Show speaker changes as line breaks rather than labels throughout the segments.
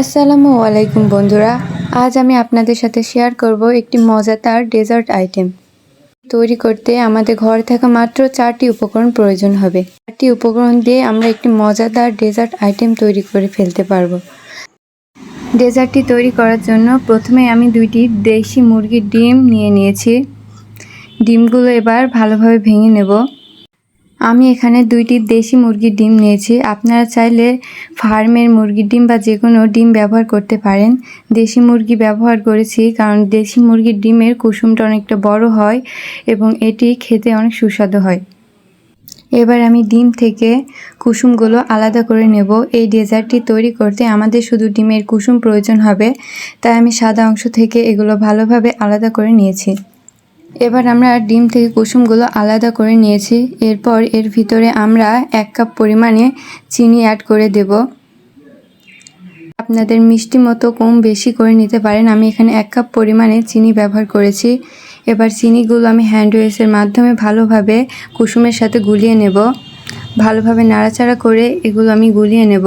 আসসালামু আলাইকুম বন্ধুরা, আজ আমি আপনাদের সাথে শেয়ার করব একটি মজাদার ডেজার্ট আইটেম তৈরি করতে আমাদের ঘরে থাকা মাত্র চারটি উপকরণ প্রয়োজন হবে। চারটি উপকরণ দিয়ে আমরা একটি মজাদার ডেজার্ট আইটেম তৈরি করে ফেলতে পারব। ডেজার্টটি তৈরি করার জন্য প্রথমে আমি দুইটি দেশি মুরগির ডিম নিয়ে নিয়েছি। ডিমগুলো এবার ভালোভাবে ভেঙে নেব। আমি এখানে দুইটি দেশি মুরগির ডিম নিয়েছি। আপনারা চাইলে ফার্মের মুরগির ডিম বা যে কোনো ডিম ব্যবহার করতে পারেন। দেশি মুরগি ব্যবহার করেছি কারণ দেশি মুরগির ডিমের কুসুমটা অনেকটা বড় হয় এবং এটি খেতে অনেক সুস্বাদু হয়। এবার আমি ডিম থেকে কুসুমগুলো আলাদা করে নেব। এই ডেজার্টটি তৈরি করতে আমাদের শুধু ডিমের কুসুম প্রয়োজন হবে। তাই আমি সাদা অংশ থেকে এগুলো ভালোভাবে আলাদা করে নিয়েছি। এবার আমরা ডিম থেকে কুসুমগুলো আলাদা করে নিয়েছি। এরপর এর ভিতরে আমরা এক কাপ পরিমাণে চিনি অ্যাড করে দেব। আপনাদের মিষ্টি মতো কম বেশি করে নিতে পারেন। আমি এখানে এক কাপ পরিমাণে চিনি ব্যবহার করেছি। এবার চিনিগুলো আমি হ্যান্ড ওয়েসের মাধ্যমে ভালোভাবে কুসুমের সাথে গুলিয়ে নেব। ভালোভাবে নাড়াচাড়া করে এগুলো আমি গুলিয়ে নেব।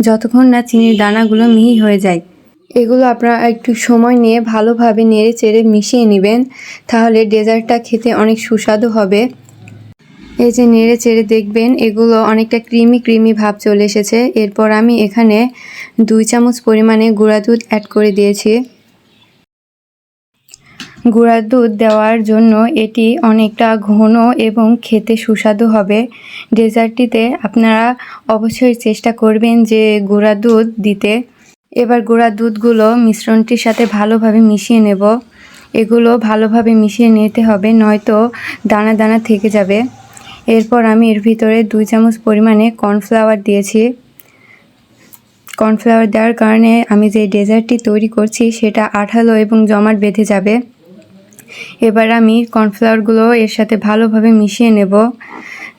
যতক্ষণ না চিনির দানাগুলো মিহি হয়ে যায়। এগুলো আপনারা একটু সময় নিয়ে ভালোভাবে নেড়ে চেড়ে মিশিয়ে নেবেন, তাহলে ডেজার্টটা খেতে অনেক সুস্বাদু হবে। এই যে নেড়ে চেড়ে দেখবেন, এগুলো অনেকটা ক্রিমি ক্রিমি ভাব চলে এসেছে। এরপর আমি এখানে দুই চামচ পরিমাণে গুঁড়া দুধ অ্যাড করে দিয়েছি। গুঁড়া দুধ দেওয়ার জন্য এটি অনেকটা ঘন এবং খেতে সুস্বাদু হবে। ডেজার্টটিতে আপনারা অবশ্যই চেষ্টা করবেন যে গুঁড়া দুধ দিতে। এবার গুঁড়া দুধগুলো মিশ্রণটির সাথে ভালোভাবে মিশিয়ে নেব। এগুলো ভালোভাবে মিশিয়ে নিতে হবে, নয়তো দানা দানা থেকে যাবে। এরপর আমি এর ভিতরে দুই চামচ পরিমাণে কর্নফ্লাওয়ার দিয়েছি। কর্নফ্লাওয়ার দেওয়ার কারণে আমি যে ডেজার্টটি তৈরি করছি সেটা আঠালো এবং জমাট বেঁধে যাবে। এবার আমি কর্নফ্লাওয়ারগুলো এর সাথে ভালোভাবে মিশিয়ে নেব,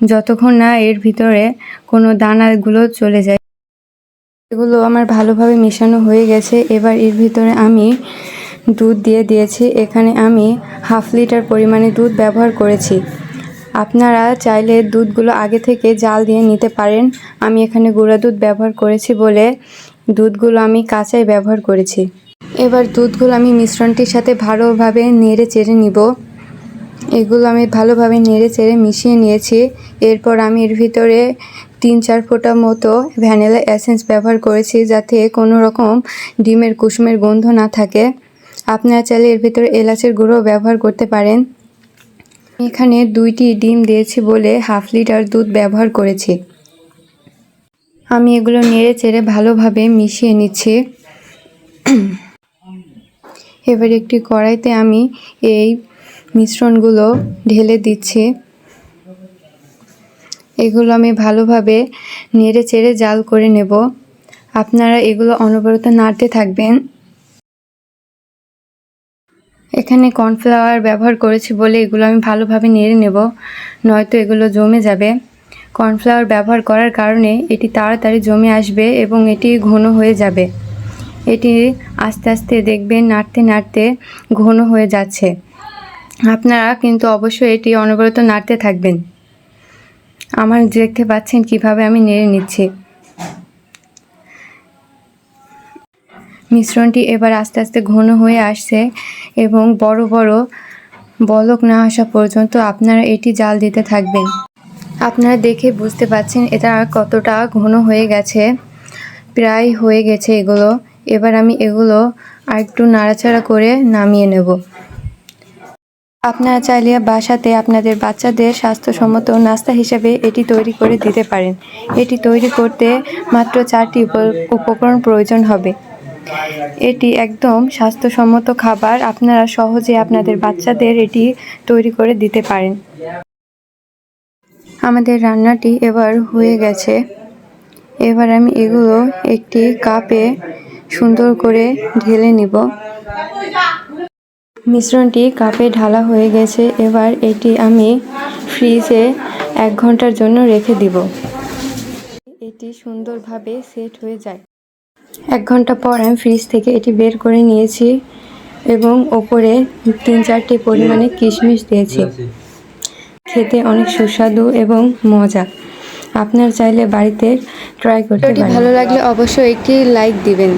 যতক্ষণ না এর ভিতরে কোনো দানাগুলো চলে যায়। এগুলো আমার ভালোভাবে মেশানো হয়ে গেছে। এবার এর ভিতরে আমি দুধ দিয়ে দিয়েছি। এখানে আমি হাফ লিটার পরিমাণে দুধ ব্যবহার করেছি। আপনারা চাইলে দুধগুলো আগে থেকে জাল দিয়ে নিতে পারেন। আমি এখানে গুঁড়া দুধ ব্যবহার করেছি বলে দুধগুলো আমি কাঁচাই ব্যবহার করেছি। এবার দুধগুলো আমি মিশ্রণটির সাথে ভালোভাবে নেড়ে চেড়ে নিব। এগুলো আমি ভালোভাবে নেড়ে চেড়ে মিশিয়ে নিয়েছি। এরপর আমি এর ভিতরে তিন চার ফোঁটা মতো ভ্যানিলা এসেন্স ব্যবহার করেছি যাতে কোনো রকম ডিমের কুসুমের গন্ধ না থাকে। আপনারা চাইলে এর ভিতরে এলাচের গুঁড়ো ব্যবহার করতে পারেন। এখানে দুইটি ডিম দিয়েছি বলে হাফ লিটার দুধ ব্যবহার করেছি। আমি এগুলো নেড়ে চেড়ে ভালোভাবে মিশিয়ে নিচ্ছি। এবার একটি কড়াইতে আমি এই মিশ্রণগুলো ঢেলে দিচ্ছি। এগুলো আমি ভালোভাবে নেড়ে চেড়ে জাল করে নেব। আপনারা এগুলো অনবরত নাড়তে থাকবেন। এখানে কর্নফ্লাওয়ার ব্যবহার করেছি বলে এগুলো আমি ভালোভাবে নেড়ে নেব, নয়তো এগুলো জমে যাবে। কর্নফ্লাওয়ার ব্যবহার করার কারণে এটি তাড়াতাড়ি জমে আসবে এবং এটি ঘন হয়ে যাবে। এটি আস্তে আস্তে দেখবেন নাড়তে নাড়তে ঘন হয়ে যাচ্ছে। আপনারা কিন্তু অবশ্যই এটি অনবরত নাড়তে থাকবেন। আমার দেখতে পাচ্ছেন কীভাবে আমি নেড়ে নিচ্ছি। মিশ্রণটি এবার আস্তে আস্তে ঘন হয়ে আসছে এবং বড় বড় বলক না আসা পর্যন্ত আপনারা এটি জাল দিতে থাকবেন। আপনারা দেখে বুঝতে পাচ্ছেন এটা কতটা ঘন হয়ে গেছে, প্রায় হয়ে গেছে এগুলো। এবার আমি এগুলো আর একটু নাড়াচাড়া করে নামিয়ে নেব। আপনারা চাইলে বাসাতে আপনাদের বাচ্চাদের স্বাস্থ্যসম্মত নাস্তা হিসেবে এটি তৈরি করে দিতে পারেন। এটি তৈরি করতে মাত্র চারটি উপ- উপকরণ প্রয়োজন হবে। এটি একদম স্বাস্থ্যসম্মত খাবার। আপনারা সহজে আপনাদের বাচ্চাদের এটি তৈরি করে দিতে পারেন। আমাদের রান্নাটি এবার হয়ে গেছে। এবার আমি এগুলো একটি কাপে সুন্দর করে ঢেলে নিব। মিশ্রণটি কাপে ঢালা হয়ে গেছে। এবার এটি আমি ফ্রিজে এক ঘণ্টার জন্য রেখে দিব। এটি সুন্দরভাবে সেট হয়ে যায়। এক ঘণ্টা পর আমি ফ্রিজ থেকে এটি বের করে নিয়েছি এবং ওপরে তিন চারটি পরিমাণে কিশমিশ দিয়েছি। খেতে অনেক সুস্বাদু এবং মজা। আপনার চাইলে বাড়িতে ট্রাই করতে ভালো লাগলে অবশ্যই একটি লাইক দিবেন।